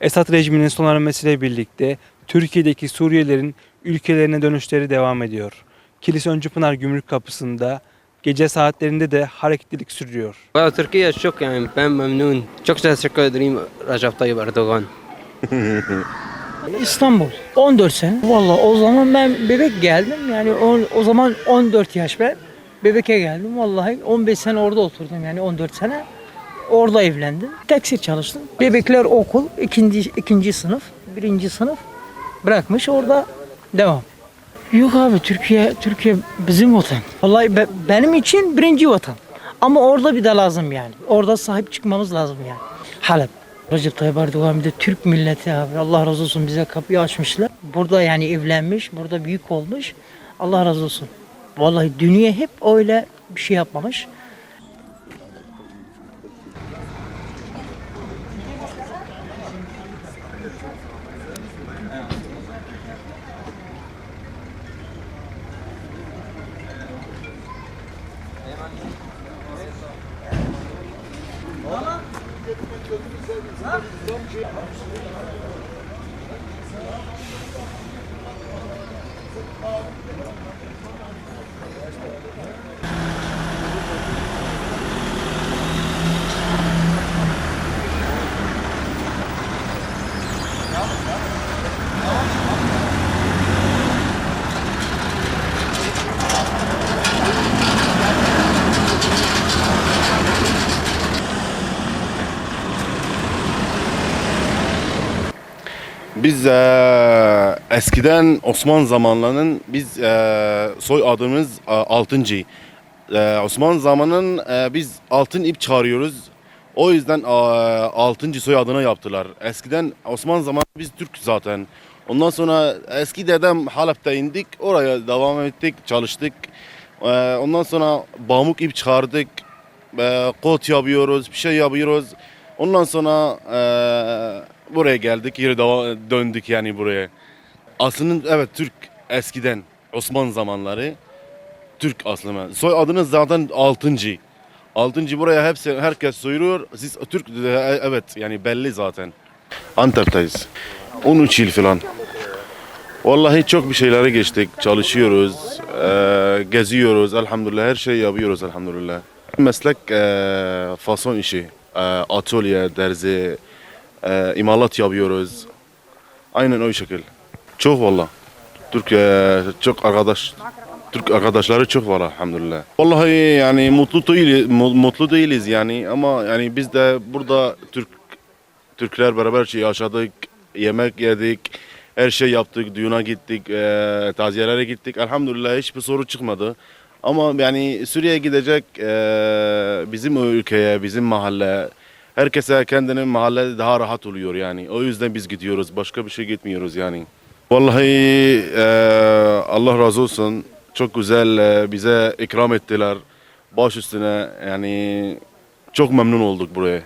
Esad rejiminin sonlanmasıyla birlikte Türkiye'deki Suriyelilerin ülkelerine dönüşleri devam ediyor. Kilis Öncüpınar Gümrük Kapısı'nda gece saatlerinde de hareketlilik sürüyor. Valla Türkiye çok yani ben memnun. Çok teşekkür ederim Recep Tayyip Erdoğan. İstanbul 14 sene. Valla o zaman ben bebek geldim yani o, o zaman 14 yaş ben. Bebeke geldim. Vallahi 15 sene orada oturdum yani 14 sene. Orada evlendim. Taksi çalıştım. Bebekler okul, ikinci, ikinci sınıf, birinci sınıf bırakmış orada devam. Yok abi Türkiye Türkiye bizim vatan. Vallahi be- benim için birinci vatan. Ama orada bir de lazım yani. Orada sahip çıkmamız lazım yani. Halep. Recep Tayyip Erdoğan bir de Türk milleti abi. Allah razı olsun bize kapıyı açmışlar. Burada yani evlenmiş, burada büyük olmuş. Allah razı olsun. Vallahi dünya hep öyle bir şey yapmamış. Biz eee, eskiden Osman zamanlarının biz eee, soy adımız eee, Altıncı. Eee, Osman zamanın eee, biz altın ip çağırıyoruz. O yüzden eee, Altıncı soy adına yaptılar. Eskiden Osman zamanı biz Türk zaten. Ondan sonra eski dedem Halep'te indik. Oraya devam ettik, çalıştık. Eee, ondan sonra pamuk ip çıkardık. Eee, kot yapıyoruz, bir şey yapıyoruz. Ondan sonra eee, buraya geldik, deva- döndük yani buraya. Aslında evet Türk eskiden Osmanlı zamanları Türk aslında. Soy adınız zaten Altıncı. Altıncı buraya hepsi herkes soyuyor. Siz Türk evet yani belli zaten. Antep'teyiz. 13 yıl falan. Vallahi çok bir şeylere geçtik. Çalışıyoruz, eee, geziyoruz. Elhamdülillah her şeyi yapıyoruz elhamdülillah. Meslek eee, fason işi. Eee, atölye, derzi, eee, imalat yapıyoruz. Aynen o şekil. Çok valla. Türkiye çok arkadaş Türk arkadaşları çok var elhamdülillah. Vallahi yani mutlu değiliz, mu- mutlu değiliz yani ama yani biz de burada Türk Türkler beraber şey yaşadık, yemek yedik, her şey yaptık, düğüne gittik, eee taziyelere gittik. Elhamdülillah hiçbir soru çıkmadı. Ama yani Suriye'ye gidecek eee, bizim ülkeye, bizim mahalle, herkese kendinin mahalle daha rahat oluyor yani. O yüzden biz gidiyoruz, başka bir şey gitmiyoruz yani. Vallahi eee, Allah razı olsun. Çok güzel eee, bize ikram ettiler. Baş üstüne yani çok memnun olduk buraya.